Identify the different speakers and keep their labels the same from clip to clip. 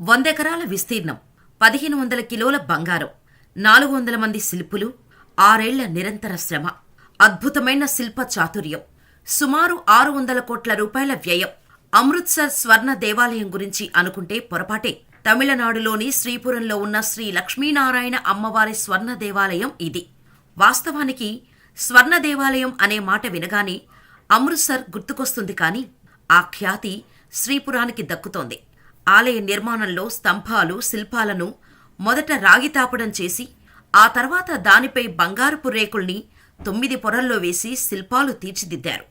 Speaker 1: వందెకరాల విస్తీర్ణం పదిహేను వందల కిలోల బంగారం నాలుగు వందల మంది శిల్పులు ఆరేళ్ళ నిరంతర శ్రమ అద్భుతమైన శిల్ప చాతుర్యం సుమారు ఆరు వందల కోట్ల రూపాయల వ్యయం. అమృత్సర్ స్వర్ణ దేవాలయం గురించి అనుకుంటే పొరపాటే. తమిళనాడులోని శ్రీపురంలో ఉన్న శ్రీ లక్ష్మీనారాయణ అమ్మవారి స్వర్ణ దేవాలయం ఇది. వాస్తవానికి స్వర్ణ దేవాలయం అనే మాట వినగానే అమృత్సర్ గుర్తుకొస్తుంది కాని ఆ ఖ్యాతి శ్రీపురానికి దక్కుతోంది. ఆలయ నిర్మాణంలో స్తంభాలు శిల్పాలను మొదట రాగి తాపడం చేసి ఆ తర్వాత దానిపై బంగారపు రేకుల్ని తొమ్మిది పొరల్లో వేసి శిల్పాలు తీర్చిదిద్దారు.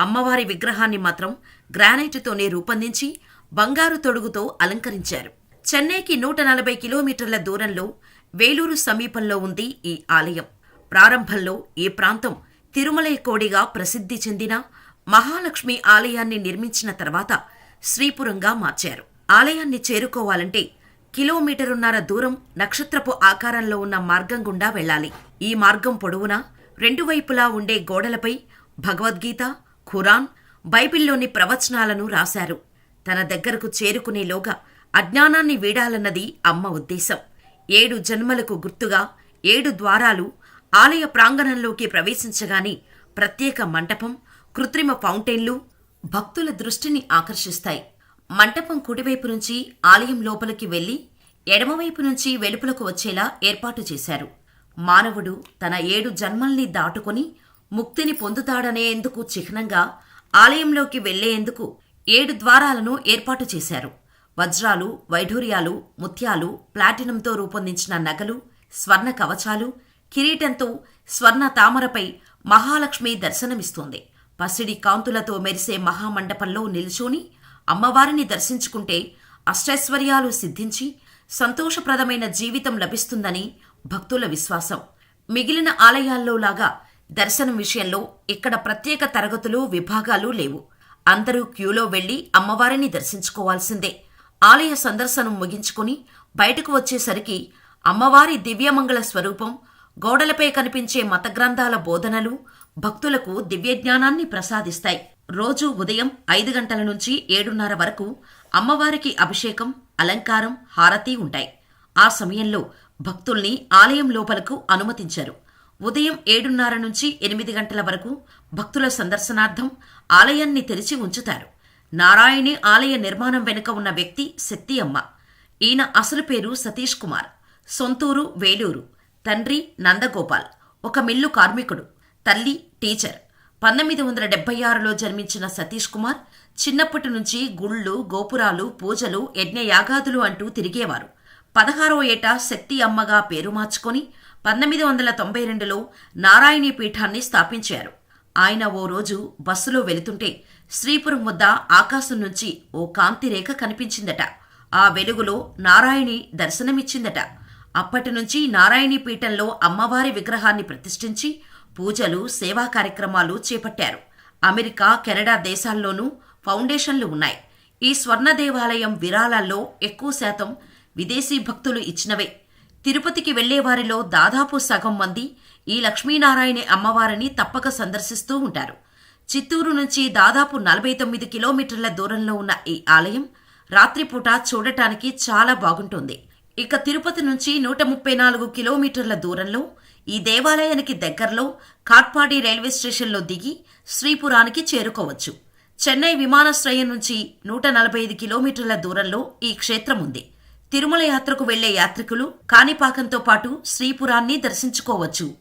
Speaker 1: అమ్మవారి విగ్రహాన్ని మాత్రం గ్రానైటుతోనే రూపొందించి బంగారు తొడుగుతో అలంకరించారు. చెన్నైకి నూట నలభై కిలోమీటర్ల దూరంలో వేలూరు సమీపంలో ఉంది ఈ ఆలయం. ప్రారంభంలో ఈ ప్రాంతం తిరుమలై కోడిగా ప్రసిద్ధి చెందిన మహాలక్ష్మి ఆలయాన్ని నిర్మించిన తర్వాత శ్రీపురంగా మార్చారు. ఆలయాన్ని చేరుకోవాలంటే కిలోమీటరున్నర దూరం నక్షత్రపు ఆకారంలో ఉన్న మార్గం గుండా వెళ్ళాలి. ఈ మార్గం పొడవునా రెండు వైపులా ఉండే గోడలపై భగవద్గీత ఖురాన్ బైబిల్లోని ప్రవచనాలను రాశారు. తన దగ్గరకు చేరుకునేలోగా అజ్ఞానాన్ని వీడాలన్నది అమ్మ ఉద్దేశం. ఏడు జన్మలకు గుర్తుగా ఏడు ద్వారాలు ఆలయ ప్రాంగణంలోకి ప్రవేశించగానే ప్రత్యేక మంటపం కృత్రిమ ఫౌంటైన్లు భక్తుల దృష్టిని ఆకర్షిస్తాయి. మంటపం కుడివైపు నుంచి ఆలయం లోపలికి వెళ్ళి ఎడమవైపు నుంచి వెలుపలకు వచ్చేలా ఏర్పాటు చేశారు. మానవుడు తన ఏడు జన్మల్ని దాటుకొని ముక్తిని పొందుతాడనేందుకు చిహ్నంగా ఆలయంలోకి వెళ్ళేందుకు ఏడు ద్వారాలను ఏర్పాటు చేశారు. వజ్రాలు వైఢూర్యాలు ముత్యాలు ప్లాటినంతో రూపొందించిన నగలు స్వర్ణ కవచాలు కిరీటంతో స్వర్ణ తామరపై మహాలక్ష్మి దర్శనమిస్తోంది. పసిడి కాంతులతో మెరిసే మహామండపంలో నిల్చొని అమ్మవారిని దర్శించుకుంటే అష్టైశ్వర్యాలు సిద్ధించి సంతోషప్రదమైన జీవితం లభిస్తుందని భక్తుల విశ్వాసం. మిగిలిన ఆలయాల్లో లాగా దర్శనం విషయంలో ఇక్కడ ప్రత్యేక తరగతులు విభాగాలు లేవు. అందరూ క్యూలో వెళ్ళి అమ్మవారిని దర్శించుకోవాల్సిందే. ఆలయ సందర్శనం ముగించుకుని బయటకు వచ్చేసరికి అమ్మవారి దివ్యమంగళ స్వరూపం గోడలపై కనిపించే మతగ్రంథాల బోధనలు భక్తులకు దివ్యజ్ఞానాన్ని ప్రసాదిస్తాయి. రోజు ఉదయం ఐదు గంటల నుంచి ఏడున్నర వరకు అమ్మవారికి అభిషేకం అలంకారం హారతి ఉంటాయి. ఆ సమయంలో భక్తుల్ని ఆలయం లోపలకు అనుమతించారు. ఉదయం ఏడున్నర నుంచి ఎనిమిది గంటల వరకు భక్తుల సందర్శనార్థం ఆలయాన్ని తెరిచి ఉంచుతారు. నారాయణి ఆలయ నిర్మాణం వెనుక ఉన్న వ్యక్తి శక్తి అమ్మ ఈయన అసలు పేరు సతీష్ కుమార్. సొంతూరు వేలూరు. తండ్రి నందగోపాల్. ఒక మిల్లు కార్మికుడు. తల్లి టీచర్. పంతొమ్మిది వందల డెబ్బై ఆరులో జన్మించిన సతీష్ కుమార్ చిన్నప్పటి నుంచి గుళ్ళు గోపురాలు పూజలు యజ్ఞయాగాదులు అంటూ తిరిగేవారు. పదహారో ఏట శక్తి అమ్మగా పేరు మార్చుకొని పంతొమ్మిది వందల తొంభై రెండులో నారాయణీ పీఠాన్ని స్థాపించారు. ఆయన ఓ రోజు బస్సులో వెళుతుంటే శ్రీపురం వద్ద ఆకాశం నుంచి ఓ కాంతిరేఖ కనిపించిందట. ఆ వెలుగులో నారాయణి దర్శనమిచ్చిందట. అప్పటి నుంచి నారాయణీ పీఠంలో అమ్మవారి విగ్రహాన్ని ప్రతిష్ఠించి పూజలు సేవా కార్యక్రమాలు చేపట్టారు. అమెరికా కెనడా దేశాల్లోనూ ఫౌండేషన్లు ఉన్నాయి. ఈ స్వర్ణ దేవాలయం విరాళాల్లో ఎక్కువ శాతం విదేశీ భక్తులు ఇచ్చినవే. తిరుపతికి వెళ్ళేవారిలో దాదాపు సగం మంది ఈ లక్ష్మీనారాయణ అమ్మవారిని తప్పక సందర్శిస్తూ ఉంటారు. చిత్తూరు నుంచి దాదాపు నలభై తొమ్మిది కిలోమీటర్ల దూరంలో ఉన్న ఈ ఆలయం రాత్రిపూట చూడటానికి చాలా బాగుంటుంది. ఇక తిరుపతి నుంచి నూట ముప్పై నాలుగు కిలోమీటర్ల దూరంలో ఈ దేవాలయానికి దగ్గరలో కాట్పాడి రైల్వే స్టేషన్లో దిగి శ్రీపురానికి చేరుకోవచ్చు. చెన్నై విమానాశ్రయం నుంచి నూట నలభై ఐదు కిలోమీటర్ల దూరంలో ఈ క్షేత్రం ఉంది. తిరుమల యాత్రకు వెళ్ళే యాత్రికులు కాణిపాకంతో పాటు శ్రీపురాన్ని దర్శించుకోవచ్చు.